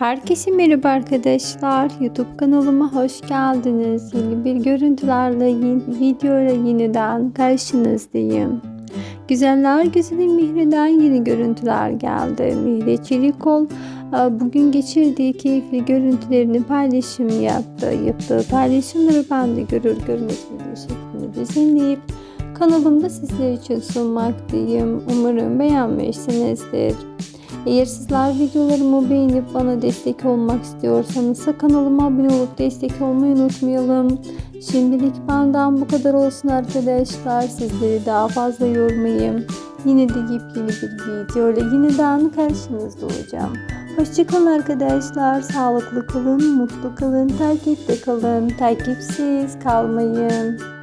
Herkese merhaba arkadaşlar. YouTube kanalıma hoş geldiniz. Yeni bir görüntülerle, yeni videoyla yeniden karşınızdayım. Güzeller güzeli Mihri'den yeni görüntüler geldi. Mihri Çelikol e, bugün geçirdiği keyifli görüntülerini paylaşım yaptı. Yaptığı paylaşımları ben de görür görmez video şeklinde düzenleyip kanalımda sizler için sunmaktayım. Umarım beğenmişsinizdir. Eğer sizler videolarımı beğenip bana destek olmak istiyorsanız kanalıma abone olup destek olmayı unutmayalım. Şimdilik benden bu kadar olsun arkadaşlar. Sizleri daha fazla yormayayım. Yine de yepyeni bir video ile yeniden karşınızda olacağım. Hoşçakalın arkadaşlar. Sağlıklı kalın, mutlu kalın, takipte kalın. Takipsiz kalmayın.